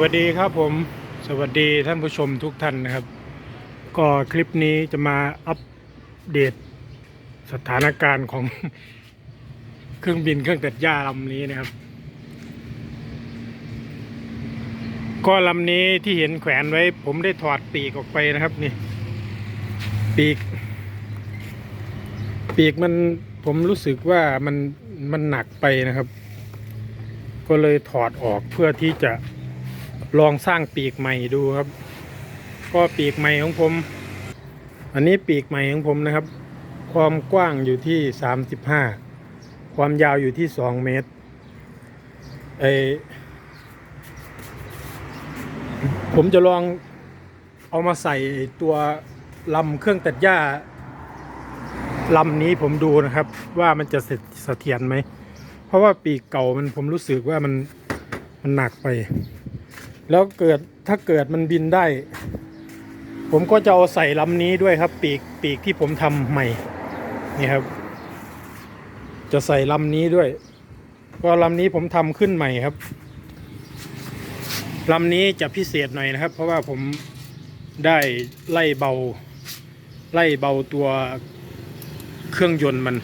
วัสดีครับผมสวัสดีท่านผู้ชมทุกท่านนะครับ ก็คลิปนี้จะมาอัปเดตสถานการณ์ของเครื่องบินเครื่องตัดหญ้าลำนี้นะครับ ก็ลำนี้ที่เห็นแขวนไว้ ผมได้ถอดปีกออกไปนะครับนี่ ปีก ปีกมันผมรู้สึกว่ามันมันหนักไปนะครับ ก็เลยถอดออกเพื่อที่จะ ลองสร้างปีกใหม่ดูครับ ก็ปีกใหม่ของผม อันนี้ปีกใหม่ของผมนะครับ ความกว้างอยู่ที่ 35 ความยาวอยู่ที่ 2 เมตรไอผมจะลองเอามาใส่ตัวลำเครื่องตัดหญ้าลำนี้ผมดูนะครับ ว่ามันจะเสร็จเสถียรไหม เพราะว่าปีกเก่ามันผมรู้สึกว่ามันมันหนักไป แล้วเกิดถ้าเกิดมันบินได้ ผมก็จะเอาใส่ลำนี้ด้วยครับ ปีกปีกที่ผมทำใหม่นี่ครับ จะใส่ลำนี้ด้วย ก็ลำนี้ผมทำขึ้นใหม่ครับลำนี้จะพิเศษหน่อยนะครับ เพราะว่าผมได้ไล่เบา ไล่เบาตัวเครื่องยนต์มัน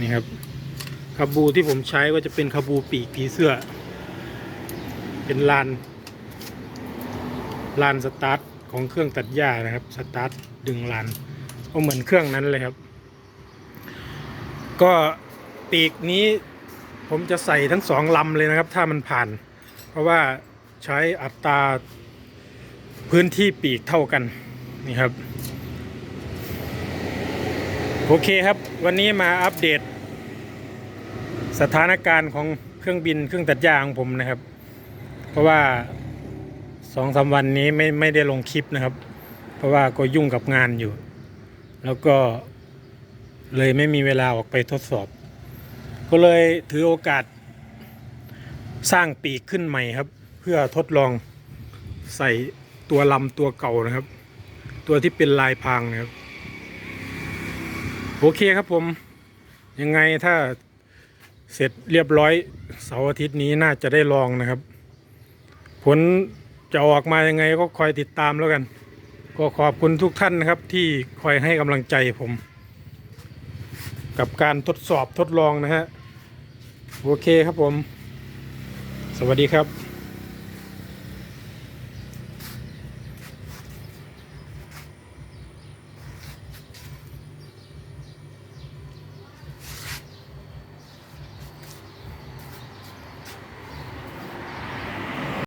นี่ครับคาบูที่ผมใช้ก็จะเป็นคาบูปีกผีเสื้อ เป็นลานลานสตาร์ทของเครื่องตัดหญ้านะครับสตาร์ทดึงลานก็เหมือนเครื่องนั้นเลยครับ ก็ปีกนี้ผมจะใส่ทั้งสองลำเลยนะครับ ถ้ามันผ่าน เพราะว่าใช้อัตราพื้นที่ปีกเท่ากันนี่ครับ โอเคครับ วันนี้มาอัปเดต สถานการณ์ของเครื่องบินเครื่องตัดหญ้าของผมนะครับ เพราะว่าสองสามวันนี้ไม่ไม่ได้ลงคลิปนะครับ เพราะว่าก็ยุ่งกับงานอยู่ แล้วก็เลยไม่มีเวลาออกไปทดสอบ ก็เลยถือโอกาสสร้างปีกขึ้นใหม่ครับ เพื่อทดลองใส่ตัวลำตัวเก่านะครับ ตัวที่เป็นลายพรางนะครับ โอเคครับผม ยังไงถ้าเสร็จเรียบร้อยเสาร์อาทิตย์นี้น่าจะได้ลองนะครับ ผลจะออกมายังไงก็คอยติดตามแล้วกัน ก็ขอบคุณทุกท่านนะครับที่คอยให้กำลังใจผม กับการทดสอบทดลองนะฮะ โอเคครับผม สวัสดีครับ